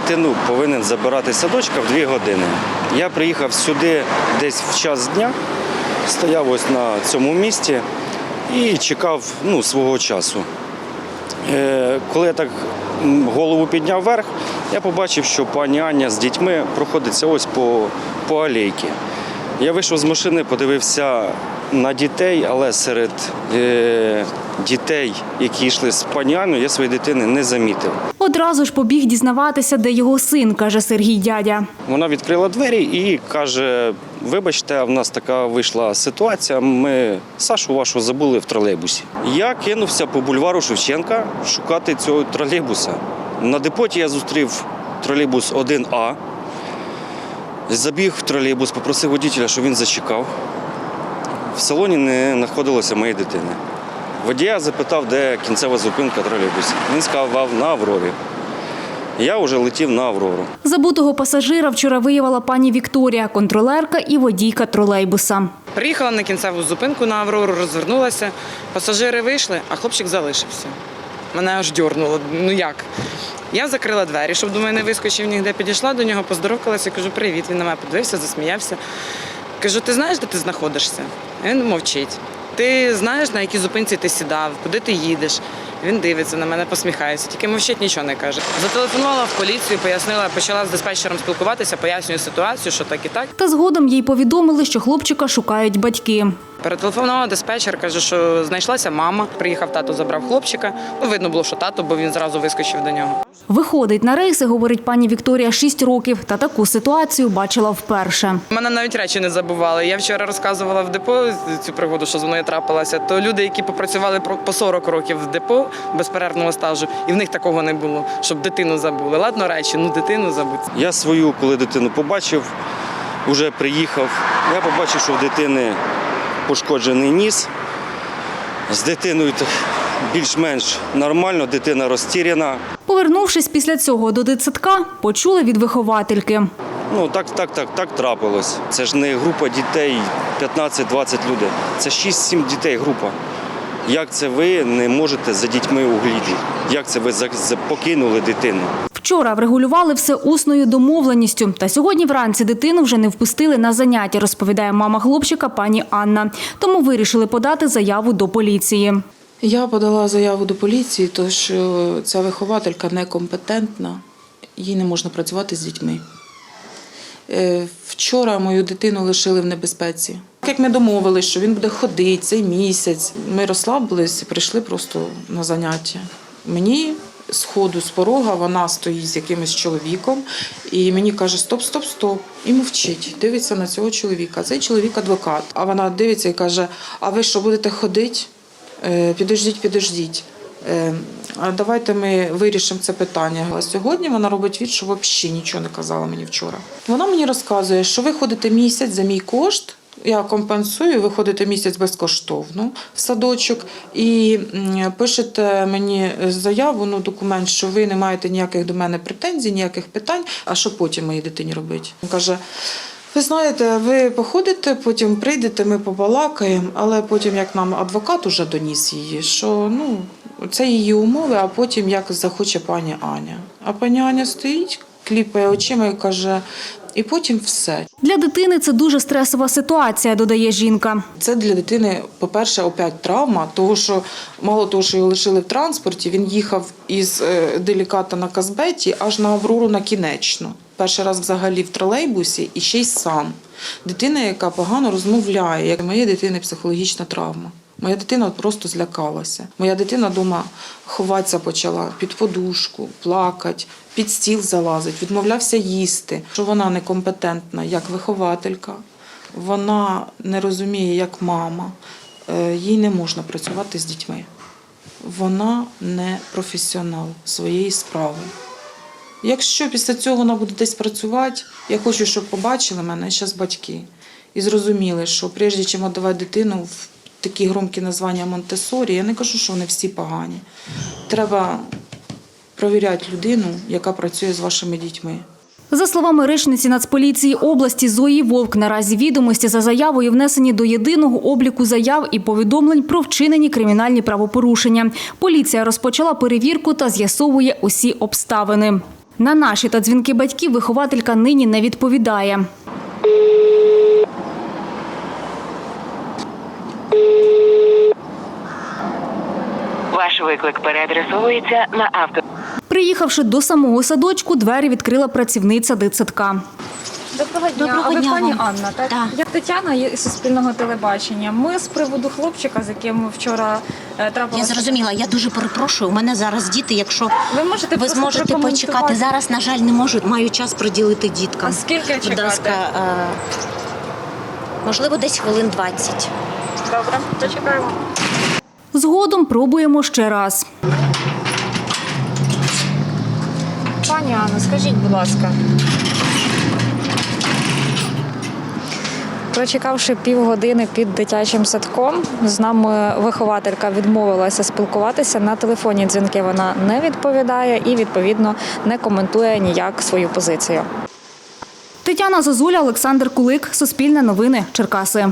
дитину повинен забирати садочка в 2 години. Я приїхав сюди десь в час дня, стояв ось на цьому місці і чекав ну, свого часу. Е, Коли я так голову підняв вверх, я побачив, що пані Аня з дітьми проходиться ось по, по алейці. Я вийшов з машини, подивився на дітей, але серед е, дітей, які йшли з пані я своєї дитини не замітив. Одразу ж побіг дізнаватися, де його син, каже Сергій дядя. Вона відкрила двері і каже: вибачте, в нас така вийшла ситуація. Ми Сашу вашу забули в тролейбусі. Я кинувся по бульвару Шевченка шукати цього тролейбуса. На депоті я зустрів тролейбус 1А. Забіг в тролейбус, попросив водителя, щоб він зачекав. В салоні не знаходилося моєї дитини. Водія запитав, де кінцева зупинка тролейбусу. Він сказав на Аврорі. Я вже летів на Аврору. Забутого пасажира вчора виявила пані Вікторія, контролерка і водійка тролейбуса. Приїхала на кінцеву зупинку на Аврору, розвернулася. Пасажири вийшли, а хлопчик залишився. Мене аж дьорнуло. Ну як? Я закрила двері, щоб до мене вискочив ніде. Підійшла до нього, поздоровкалася, кажу, привіт. Він на мене подивився, засміявся. Кажу, ти знаєш, де ти знаходишся? Він мовчить. Ти знаєш, на якій зупинці ти сідав, куди ти їдеш? Він дивиться на мене, посміхається, тільки мовчить, нічого не каже. Зателефонувала в поліцію, пояснила, почала з диспетчером спілкуватися, пояснюю ситуацію, що так і так. Та згодом їй повідомили, що хлопчика шукають батьки. Перетелефонувала диспетчер, каже, що знайшлася мама. Приїхав тато, забрав хлопчика. Ну, видно було, що тато, бо він зразу вискочив до нього. Виходить на рейси, говорить пані Вікторія, 6 років, та таку ситуацію бачила вперше. Мене навіть речі не забували. Я вчора розказувала в депо цю пригоду, що з мною трапилася. То люди, які попрацювали по 40 років в депо безперервного стажу, і в них такого не було, щоб дитину забули. Ладно, речі, ну дитину забудь. Я свою, коли дитину побачив, вже приїхав. Я побачив, що в дитини пошкоджений ніс. З дитиною більш-менш нормально, дитина розтіряна. Повернувшись після цього до дитсадка, почули від виховательки. Ну так, так, так, так трапилось. Це ж не група дітей 15-20 людей. Це 6-7 дітей група. Як це ви не можете за дітьми угліді? Як це ви покинули дитину? Вчора врегулювали все усною домовленістю. Та сьогодні вранці дитину вже не впустили на заняття, розповідає мама хлопчика пані Анна. Тому вирішили подати заяву до поліції. Я подала заяву до поліції, тому що ця вихователька некомпетентна, їй не можна працювати з дітьми. Е, Вчора мою дитину лишили в небезпеці. Як ми домовилися, що він буде ходити цей місяць, ми розслабились і прийшли просто на заняття. Мені з ходу, з порога, вона стоїть з якимось чоловіком і мені каже: Стоп, стоп, стоп. І мовчить. Дивиться на цього чоловіка. Цей чоловік адвокат. А вона дивиться і каже: А ви що будете ходити? Е, Підождіть, підождіть. Е, Давайте ми вирішимо це питання. А сьогодні вона робить від, що взагалі нічого не казала мені вчора. Вона мені розказує, що ви ходите місяць за мій кошт. Я компенсую, ви ходите місяць безкоштовно в садочок і пишете мені заяву, ну документ, що ви не маєте ніяких до мене претензій, ніяких питань. А що потім моїй дитині робити? Він каже: ви знаєте, ви походите, потім прийдете, ми побалакаємо, але потім, як нам адвокат уже доніс її, що ну це її умови, а потім як захоче пані Аня. А пані Аня стоїть, кліпає очима і каже, і потім все. Для дитини це дуже стресова ситуація, додає жінка. Це для дитини, по-перше, опять травма, того що мало того, що його лишили в транспорті, він їхав із е, деліката на Казбеті аж на Аврору на кінечну. Перший раз взагалі в тролейбусі і ще й сам. Дитина, яка погано розмовляє, як моєї дитини психологічна травма. Моя дитина просто злякалася. Моя дитина вдома ховатися почала під подушку, плакати, під стіл залазить, відмовлявся їсти, що вона некомпетентна як вихователька, вона не розуміє, як мама, Е, їй не можна працювати з дітьми. Вона не професіонал своєї справи. Якщо після цього вона буде десь працювати, я хочу, щоб побачили мене зараз батьки і зрозуміли, що прежде чим віддавати дитину в такі громкі названня Монтесорі, я не кажу, що вони всі погані. Треба провіряти людину, яка працює з вашими дітьми. За словами речниці Нацполіції області Зої Вовк, наразі відомості за заявою внесені до єдиного обліку заяв і повідомлень про вчинені кримінальні правопорушення. Поліція розпочала перевірку та з'ясовує усі обставини. На наші та дзвінки батьків вихователька нині не відповідає. Ваш виклик переадресовується на авто. Приїхавши до самого садочку, двері відкрила працівниця дитсадка. Доброго дня. Доброго а ви дня пані вам. Анна, так? Так. Я Тетяна із Суспільного телебачення. Ми з приводу хлопчика, з яким вчора е, Я трапилося. зрозуміла, я дуже перепрошую. У мене зараз діти. Якщо Ви можете ви просто зможете прокоментувати? почекати зараз, на жаль, не можу. Маю час приділити діткам. А скільки Будь чекати? ласка, е, можливо, десь хвилин 20. Добре, зачекаємо. Згодом пробуємо ще раз. Пані Анна, скажіть, будь ласка. Прочекавши півгодини під дитячим садком, з нами вихователька відмовилася спілкуватися. На телефоні. дзвінки вона не відповідає і, відповідно, не коментує ніяк свою позицію. Тетяна Зозуля, Олександр Кулик, Суспільне новини, Черкаси.